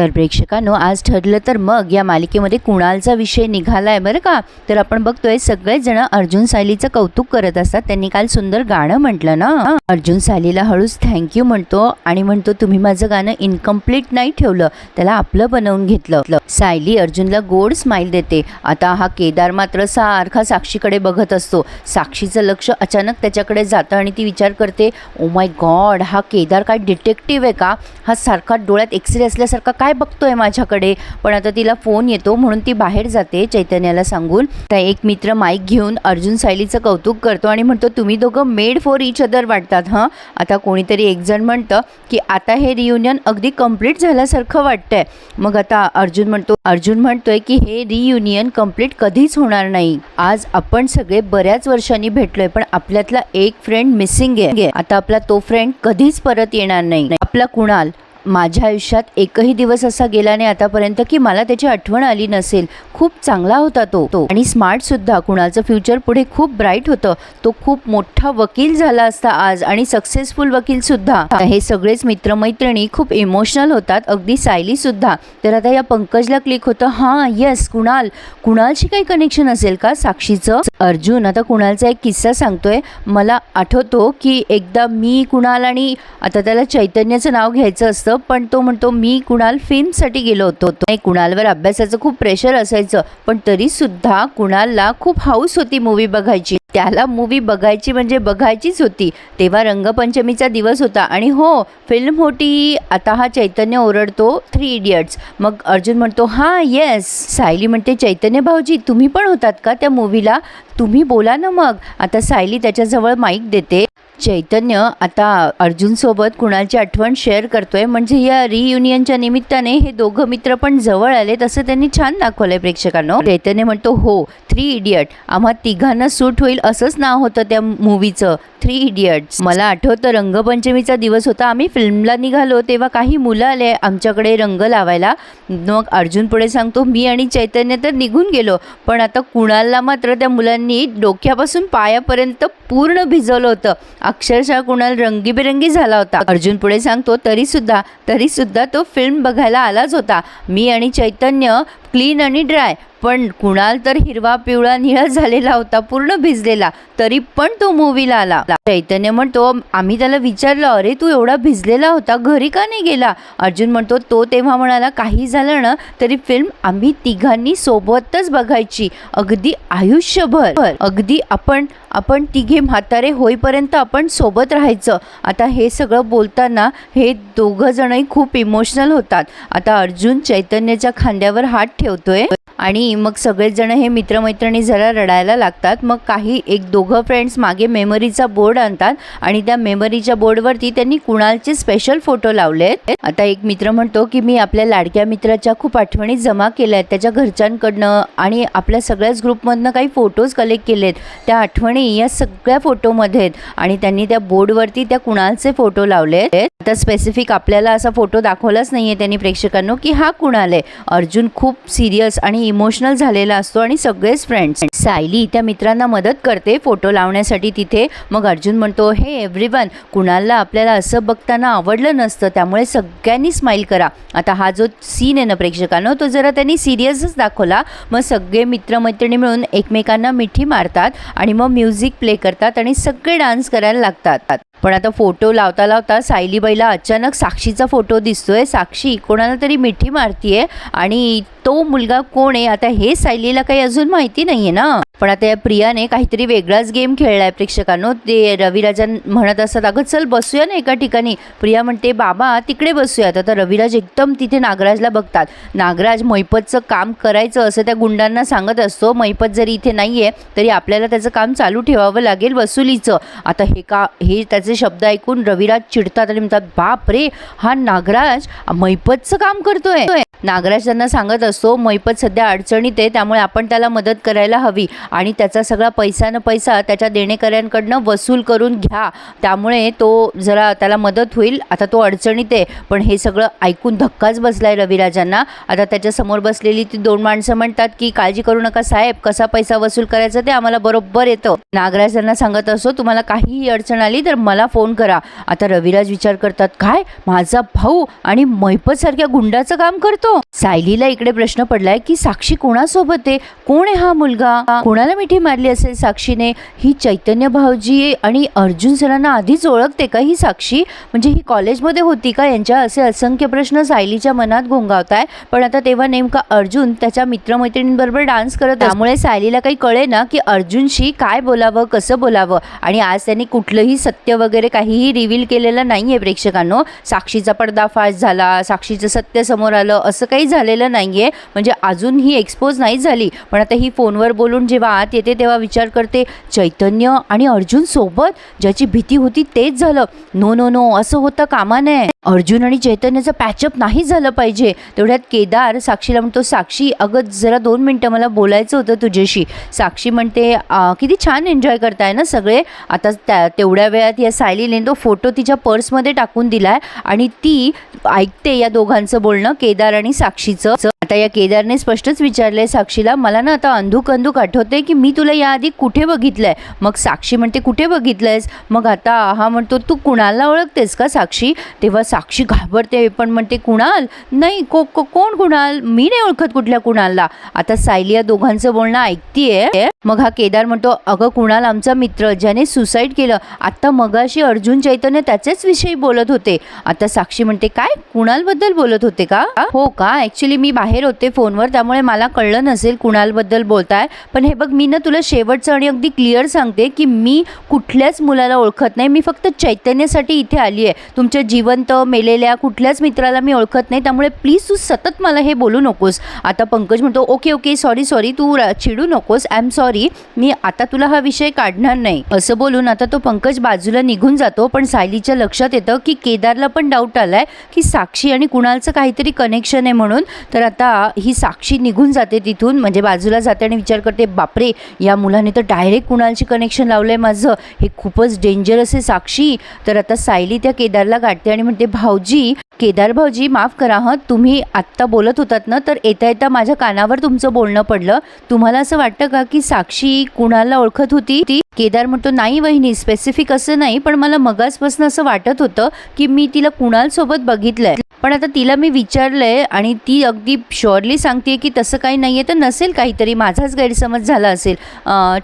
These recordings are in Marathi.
तर प्रेक्षकांनो आज ठरलं तर मग या मालिकेमध्ये कुणालचा विषय निघाला आहे बरं का? तर आपण बघतोय सगळेजण अर्जुन सायलीचं कौतुक करत असतात. त्यांनी काल सुंदर गाणं म्हटलं ना? अर्जुन सायलीला हळूच थँक्यू म्हणतो आणि म्हणतो तुम्ही माझं गाणं इनकम्प्लीट नाही ठेवलं. त्याला आपलं बनवून घेतलं. सायली अर्जुनला गोड स्माईल देते. आता हा केदार मात्र सारखा साक्षीकडे बघत असतो. साक्षीचं लक्ष अचानक त्याच्याकडे जातं आणि ती विचार करते ओ माय गॉड हा केदार काय डिटेक्टिव्ह आहे का? हा सारखा डोळ्यात एक्सरे असल्यासारखा काय बघतोय माझ्याकडे? पण आता तिला फोन येतो म्हणून ती बाहेर जाते चैतन्याला सांगून. त्या एक मित्र माईक घेऊन अर्जुन सायलीचं कौतुक करतो आणि म्हणतो तुम्ही दोघं मेड फॉर इच अदर वाटतात हां? आता कोणीतरी एक जण म्हणतं की आता हे रियुनियन अगदी कंप्लीट झाल्यासारखं वाटतंय. मग आता अर्जुन म्हणतो अर्जुन म्हणतोय की हे रियुनियन कंप्लीट कधीच होणार नाही. आज आपण सगळे बऱ्याच वर्षांनी भेटलोय पण आपल्यातला एक फ्रेंड मिसिंग आहे. आता आपला तो फ्रेंड कधीच परत येणार नाही. आपला कुणाल माझ्या आयुष्यात एकही दिवस असा गेला नाही आतापर्यंत की मला त्याची आठवण आली नसेल. खूप चांगला होता तो. तो आणि स्मार्ट सुद्धा. कुणाचं फ्युचर पुढे खूप ब्राईट होतं. तो खूप मोठा वकील झाला असता आज आणि सक्सेसफुल वकील सुद्धा. हे सगळेच मित्रमैत्रिणी खूप इमोशनल होतात. अगदी सायली सुद्धा. तर आता या पंकजला क्लिक होतं. हां येस कुणाल. कुणालशी काही कनेक्शन असेल का साक्षीचं? अर्जुन आता कुणालचा एक किस्सा सांगतोय. मला आठवतो की एकदा मी कुणाल आणि आता त्याला चैतन्याचं नाव घ्यायचं असतं पण तो म्हणतो मी कुणाल फिल्मसाठी गेलो होतो. नाही कुणालवर अभ्यासाचं खूप प्रेशर असायचं पण तरीसुद्धा कुणालला खूप हाऊस होती मूवी बघायची. त्याला मूवी बघायची म्हणजे बघायचीच होती. तेव्हा रंगपंचमीचा दिवस होता आणि हो फिल्म होती आता हा चैतन्य ओरडतो थ्री इडियट्स मग अर्जुन म्हणतो हां येस सायली म्हणते चैतन्य भाऊजी तुम्ही पण होतात का त्या मूवीला तुम्ही बोला ना मग. आता सायली त्याच्याजवळ माईक देते. चैतन्य आता अर्जुनसोबत कुणालची आठवण शेअर करतोय? म्हणजे या रियुनियनच्या निमित्ताने हे दोघं मित्र पण जवळ आले तसं त्यांनी छान दाखवलंय प्रेक्षकांनो. चैतन्य म्हणतो हो थ्री इडियट आम्हा तिघांना सूट होईल असंच नाव होतं त्या मूवीचं थ्री इडियट्स मला आठवतं रंगपंचमीचा दिवस होता. आम्ही फिल्मला निघालो तेव्हा काही मुलं आले आमच्याकडे रंग लावायला. मग अर्जुन पुढे सांगतो मी आणि चैतन्य तर निघून गेलो पण आता कुणाला मात्र त्या मुलांनी डोक्यापासून पायापर्यंत पूर्ण भिजवलं होतं. अक्षरशः कुणाल रंगीबेरंगी झाला होता. अर्जुन पुढे सांगतो तरी सुद्धा तरी सुद्धा तो फिल्म बघायला आलाच होता. मी आणि चैतन्य क्लीन आणि ड्राय. पण कुणाल तर हिरवा पिवळा निळा झालेला होता पूर्ण भिजलेला. तरी पण तो मूवीला आला. चैतन्य म्हणतो आम्ही त्याला विचारलं अरे तू एवढा भिजलेला होता घरी का नाही गेला? अर्जुन म्हणतो तो तेव्हा म्हणाला काही झालं ना तरी फिल्म आम्ही तिघांनी सोबतच बघायची. अगदी आयुष्यभर. अगदी आपण आपण तिघे म्हातारे होईपर्यंत आपण सोबत राहायचं. आता हे सगळं बोलताना हे दोघं जणही खूप इमोशनल होतात. आता अर्जुन चैतन्याच्या खांद्यावर हात ठेवतोय. आणि मग सगळेजण हे मित्रमैत्रिणी जरा रडायला लागतात. मग काही एक दोघं फ्रेंड्स मागे मेमरीचा बोर्ड आणतात आणि त्या मेमरीच्या बोर्डवरती त्यांनी कुणालचे स्पेशल फोटो लावलेत. आता एक मित्र म्हणतो की मी आपल्या लाडक्या मित्राच्या खूप आठवणी जमा केल्या आहेत त्याच्या घरच्यांकडनं आणि आपल्या सगळ्याच ग्रुपमधनं काही फोटोज कलेक्ट केलेत. त्या आठवणी या सगळ्या फोटोमध्ये आहेत आणि त्यांनी त्या बोर्डवरती त्या कुणालचे फोटो लावले आता स्पेसिफिक आपल्याला असा फोटो दाखवलाच नाहीये त्यांनी प्रेक्षकांनो की हा कुणाल आहे. अर्जुन खूप सिरियस आणि इमोशनल झालेला असतो आणि सगळेच फ्रेंड्स सायली त्या मित्रांना मदत करते फोटो लावण्यासाठी तिथे. मग अर्जुन म्हणतो हे एव्हरीवन कुणाला आपल्याला असं बघताना आवडलं नसतं त्यामुळे सगळ्यांनी स्माईल करा. आता हा जो सीन आहे ना प्रेक्षकांनो तो जरा त्यांनी सिरियसच दाखवला. मग सगळे मित्रमैत्रिणी मिळून एकमेकांना मिठी मारतात आणि मग म्युझिक प्ले करतात आणि सगळे डान्स करायला लागतात. पण आता फोटो लावता लावता सायलीबाईला अचानक साक्षीचा फोटो दिसतोय. साक्षी कोणाला तरी मिठी मारतीये आणि तो मुलगा कोण आहे? आता हे सायलीला काही अजून माहिती नाही आहे ना? पण आता या प्रियाने काहीतरी वेगळाच गेम खेळलाय प्रेक्षकांनो. ते रविराजन म्हणत असतात अगं चल बसूया ना एका ठिकाणी. प्रिया म्हणते बाबा तिकडे बसूयात. आता रविराज एकदम तिथे नागराजला बघतात. नागराज मैपतचं काम करायचं असं त्या गुंडांना सांगत असतो. मैपत जरी इथे नाही आहे तरी आपल्याला त्याचं काम चालू ठेवावं लागेल वसुलीचं. आता हे का हे त्याचं शब्द ऐकून रविराज चिडतात आणि म्हणतात बाप रे हा नागराज मैपतचं काम करतोय. नागराज त्यांना सांगत असतो मैपत सध्या अडचणीत आहे त्यामुळे आपण त्याला मदत करायला हवी आणि त्याचा सगळा पैसा न पैसा त्याच्या देणेकऱ्यांकडनं वसूल करून घ्या. त्यामुळे तो जरा त्याला मदत होईल. आता तो अडचणीत आहे. पण हे सगळं ऐकून धक्काच बसलाय रविराजांना. आता त्याच्यासमोर बसलेली ती दोन माणसं म्हणतात की काळजी करू नका साहेब कसा पैसा वसूल करायचा ते आम्हाला बरोबर येतं. नागराज त्यांना सांगत असतो तुम्हाला काहीही अडचण आली तर मला फोन करा. आता रविराज विचार करतात काय? माझा भाऊ आणि मैपतसारख्या गुंडाचं काम करतो? हो. सायलीला इकडे प्रश्न पडलाय की साक्षी कोणासोबत आहे? कोण आहे हा मुलगा? कोणाला मिठी मारली असेल साक्षीने? ही चैतन्य भाऊजी आणि अर्जुन सरांना आधीच ओळखते का ही साक्षी? म्हणजे ही कॉलेजमध्ये होती का? यांच्या असे असंख्य प्रश्न सायलीच्या मनात घोंगावत आहे पण आता तेव्हा नेमका अर्जुन त्याच्या मित्रमैत्रिणींबरोबर डान्स करत त्यामुळे सायलीला काही कळे ना की अर्जुनशी काय बोलावं कसं बोलावं? आणि आज त्यांनी कुठलंही सत्य वगैरे काहीही रिव्हील केलेलं नाहीये प्रेक्षकांनो. साक्षीचा पडदाफाश झाला साक्षीचं सत्य समोर आलं असं असं काही झालेलं नाही आहे म्हणजे अजून ही एक्सपोज नाही झाली. पण आता ही फोनवर बोलून जेव्हा आत येते तेव्हा विचार करते चैतन्य आणि अर्जुन सोबत? ज्याची भीती होती तेच झालं. नो नो नो असं होतं कामा नये. अर्जुन आणि चैतन्याचं पॅचअप नाही झालं पाहिजे. तेवढ्यात केदार साक्षीला म्हणतो साक्षी अगं जरा दोन मिनटं मला बोलायचं होतं तुझ्याशी. साक्षी म्हणते किती छान एन्जॉय करताय ना सगळे. आता त्या तेवढ्या वेळात या सायलीने तो फोटो तिच्या पर्समध्ये टाकून दिलाय आणि ती ऐकते या दोघांचं बोलणं. केदार आणि आणि साक्षीचं आता या केदारने स्पष्टच विचारलंय साक्षीला मला ना आता अंधूक अंधूक आठवते की मी तुला याआधी कुठे बघितलंय? मग साक्षी म्हणते कुठे बघितलंयस? मग आता हा म्हणतो तू कुणाला ओळखतेस का साक्षी? तेव्हा साक्षी घाबरते पण म्हणते कुणाल? नाही को को- कोण कुणाल? मी नाही ओळखत कुठल्या कुणालला. आता सायली या दोघांचं बोलणं ऐकतीये. मग हा केदार म्हणतो अगं कुणाल आमचा मित्र ज्याने सुसाईड केलं आता मगाशी अर्जुन चैतन्य त्याच्याच विषयी बोलत होते. आता साक्षी म्हणते काय? कुणालबद्दल बोलत होते का? हो का? ऍक्च्युली मी बाहेर होते फोनवर त्यामुळे मला कळलं नसेल कुणालबद्दल बोलताय. पण हे बघ मी ना तुला शेवटचं आणि अगदी क्लिअर सांगते की मी कुठल्याच मुलाला ओळखत नाही. मी फक्त चैतन्यासाठी इथे आली आहे. तुमच्या जिवंत मेलेल्या कुठल्याच मित्राला मी ओळखत नाही. त्यामुळे प्लीज तू सतत मला हे बोलू नकोस. आता पंकज म्हणतो ओके ओके सॉरी सॉरी तू चिडू नकोस. आय एम सॉरी मी आता तुला हा विषय काढणार नाही. असं बोलून आता तो पंकज बाजूला निघून जातो. पण सायलीच्या लक्षात येतं की केदारला पण डाऊट आलाय की साक्षी आणि कुणालचं काहीतरी कनेक्शन आहे म्हणून. तर आता आता ही साक्षी निघून जाते तिथून म्हणजे बाजूला जाते आणि विचार करते बापरे या मुलाने तर डायरेक्ट कुणालची कनेक्शन लावलंय माझं. हे खूपच डेंजरस आहे साक्षी. तर आता सायली त्या केदारला गाठते आणि म्हणते भाऊजी केदार भाऊजी माफ करा हं. तुम्ही आत्ता बोलत होतात ना तर येता येता माझ्या कानावर तुमचं बोलणं पडलं. तुम्हाला असं वाटतं का की साक्षी कुणाला ओळखत होती? ती केदार म्हणतो नाही वहिनी स्पेसिफिक असं नाही पण मला मगासपासून असं वाटत होतं की मी तिला कुणाल सोबत बघितलंय. पण आता तिला मी विचारलंय आणि ती अगदी शुअरली सांगते की तसं काही नाही आहे तर नसेल काहीतरी माझाच गैरसमज झाला असेल.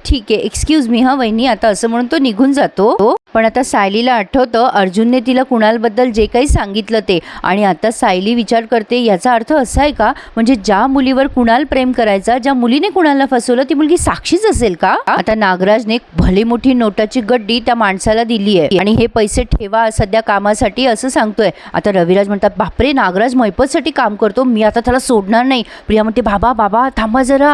ठीक आहे एक्सक्यूज मी हा वहिनी आता असं म्हणून तो निघून जातो. पण आता सायलीला आठवतं अर्जुनने तिला कुणालबद्दल जे काही सांगितलं ते. आणि आता सायली विचार करते याचा अर्थ असा आहे का? म्हणजे ज्या मुलीवर कुणाल प्रेम करायचा ज्या मुलीने कुणाला फसवलं ती मुलगी साक्षीच असेल का? आता नागराजने भली मोठी नोटाची गड्डी त्या माणसाला दिली आहे आणि हे पैसे ठेवा सध्या कामासाठी असं सांगतोय. आता रविराज म्हणतात बापरे नागराज मैपतसाठी काम करतो. मी आता त्याला सोडणार नाही. प्रिया म्हणते बाबा बाबा थांबा जरा.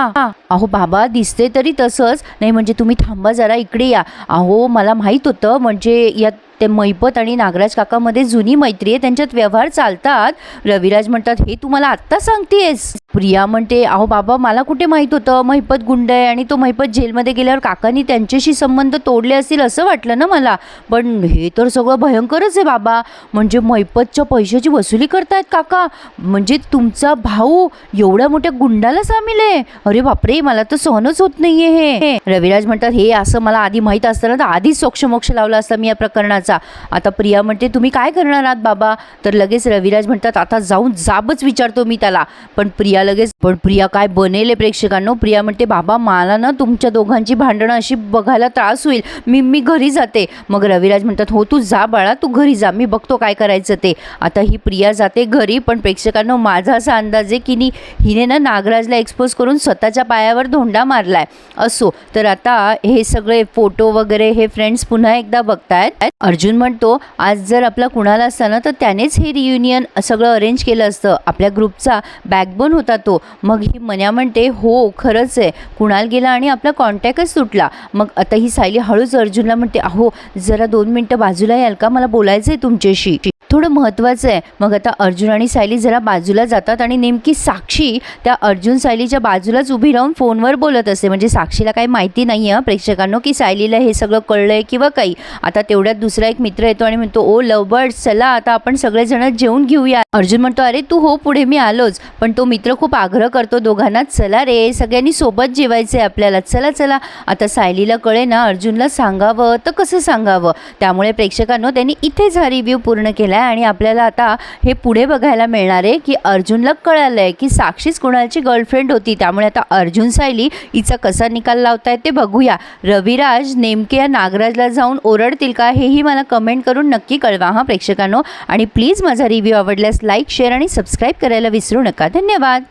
अहो बाबा दिसते तरी तसंच. नाही म्हणजे तुम्ही थांबा जरा इकडे या. अहो मला माहीत होतं म्हणजे या ते मैपत आणि नागराज काकामध्ये जुनी मैत्री आहे. त्यांच्यात व्यवहार चालतात. रविराज म्हणतात हे तू मला आत्ता सांगतेस प्रिया म्हणते अहो बाबा मला कुठे माहीत होतं? महिपत गुंड आहे आणि तो महिपत जेलमध्ये गेल्यावर काकांनी त्यांच्याशी संबंध तोडले असतील असं वाटलं ना मला. पण हे तर सगळं भयंकरच आहे बाबा. म्हणजे महिपतच्या पैशाची वसुली करतायत काका. म्हणजे तुमचा भाऊ एवढ्या मोठ्या गुंडाला सामील आहे. अरे बापरे मला तर सहनच होत नाहीये हे. रविराज म्हणतात हे असं मला आधी माहीत असतं ना तर आधीच सोक्षमोक्ष लावला असता मी या प्रकरणाचा. आता प्रिया म्हणते तुम्ही काय करणार आहात बाबा? तर लगेच रविराज म्हणतात आता जाऊन जाबच विचारतो मी त्याला. पण प्रिया लगेच पण प्रिया काय बनेले प्रेक्षकांनो? प्रिया म्हणते बाबा मला ना तुमच्या दोघांची भांडणं अशी बघायला त्रास होईल. मी मी घरी जाते. मग रविराज म्हणतात हो तू जा बाळा तू घरी जा. मी बघतो काय करायचं ते. आता ही प्रिया जाते घरी पण प्रेक्षकांनो माझा असा अंदाज आहे की नी हिने ना नागराजला एक्सपोज करून स्वतःच्या पायावर धोंडा मारलाय. असो. तर आता हे सगळे फोटो वगैरे हे फ्रेंड्स पुन्हा एकदा बघतायत. अर्जुन म्हणतो आज जर आपला कुणाला असता ना तर त्यानेच हे रियुनियन सगळं अरेंज केलं असतं. आपल्या ग्रुपचा बॅकबोन होता तो. मग ही मन्या म्हणते हो खरंच आहे. कुणाल गेला आणि आपला कॉन्टॅक्टच तुटला. मग आता ही सायली हळूच अर्जुनला म्हणते अहो जरा दोन मिनटं बाजूला याल का? मला बोलायचं आहे तुमच्याशी. थोडं महत्त्वाचं आहे. मग आता अर्जुन आणि सायली जरा बाजूला जातात आणि नेमकी साक्षी त्या अर्जुन सायलीच्या बाजूलाच उभी राहून फोनवर बोलत असते. म्हणजे साक्षीला काही माहिती नाही आहे प्रेक्षकांनो की सायलीला हे सगळं कळलं आहे किंवा काही. आता तेवढ्यात दुसरा एक मित्र येतो आणि म्हणतो ओ लव चला आता आपण सगळेजण जेवून घेऊया. अर्जुन म्हणतो अरे तू हो पुढे मी आलोच. पण तो मित्र खूप आग्रह करतो दोघांना चला रे सगळ्यांनी सोबत जेवायचं आहे आपल्याला. चला चला. आता सायलीला कळे ना अर्जुनला सांगावं तर कसं सांगावं? त्यामुळे प्रेक्षकांनो त्यांनी इथेच हा रिव्ह्यू पूर्ण केला आहे आणि आपल्याला आता हे पुढे बघायला मिळणार आहे की अर्जुनला कळालं आहे की साक्षीच कुणालची गर्लफ्रेंड होती. त्यामुळे आता अर्जुन सायली हिचा कसा निकाल लावतायत ते बघूया. रविराज नेमके या नागराजला जाऊन ओरडतील का हेही मला कमेंट करून नक्की कळवा हां प्रेक्षकांनो. आणि प्लीज माझा रिव्ह्यू आवडल्यास लाईक शेअर आणि सबस्क्राईब करायला विसरू नका. धन्यवाद.